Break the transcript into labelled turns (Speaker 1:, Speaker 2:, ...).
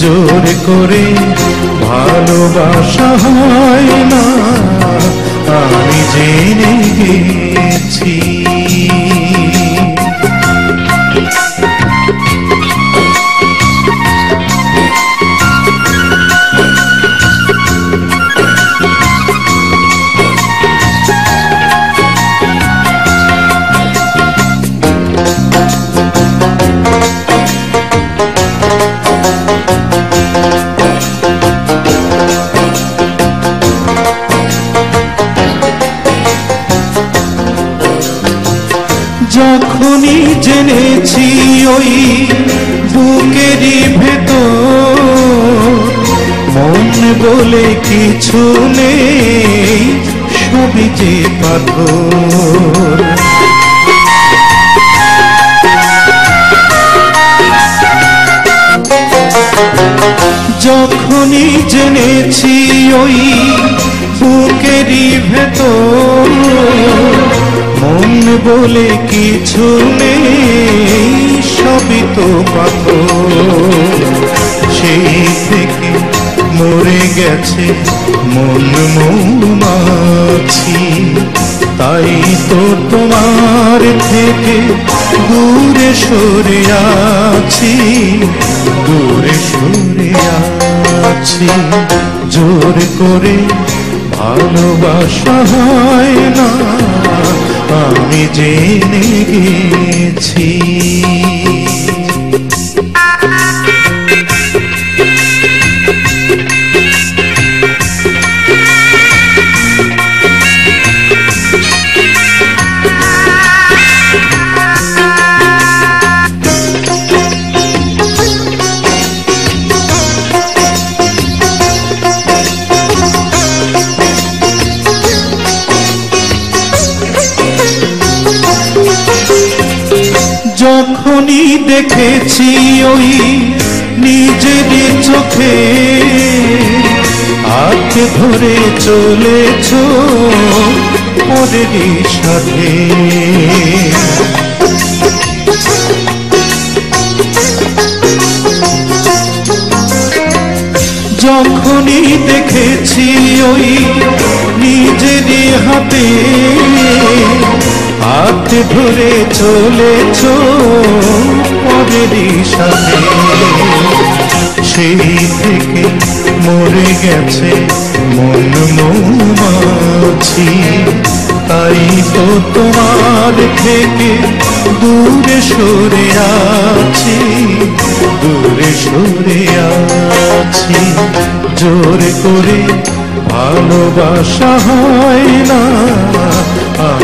Speaker 1: জোর করে ভালোবাসা হয় না। যখনই জেনেছি ওই বুকেরই ভেতর, মন বলে কিছু নেই, সবই যে পাথর। যখনই জেনেছি ওই বলে কিছু নেই, সবই তো পাথর সেই থেকে মরে গেছে মন মৌমাছি। তাই তো তোমার থেকে দূরে সরে আছি, দূরে সরে আছি। জোর করে ভালোবাসা হয় না। আমি জেনে গেছি যখনই দেখেছি ওই নিজের চোখে। হাত ধরে চলেছ ওদেরই সাথে। যখনই দেখেছি ওই নিজের হাত ধরে চলেছ পরেরই সাথে সেই থেকে মরে গেছে মন মৌমাছি তাই তো তোমার থেকে দূরে সরে আছি, দূরে সরে আছি। জোর করে ভালোবাসা হয় না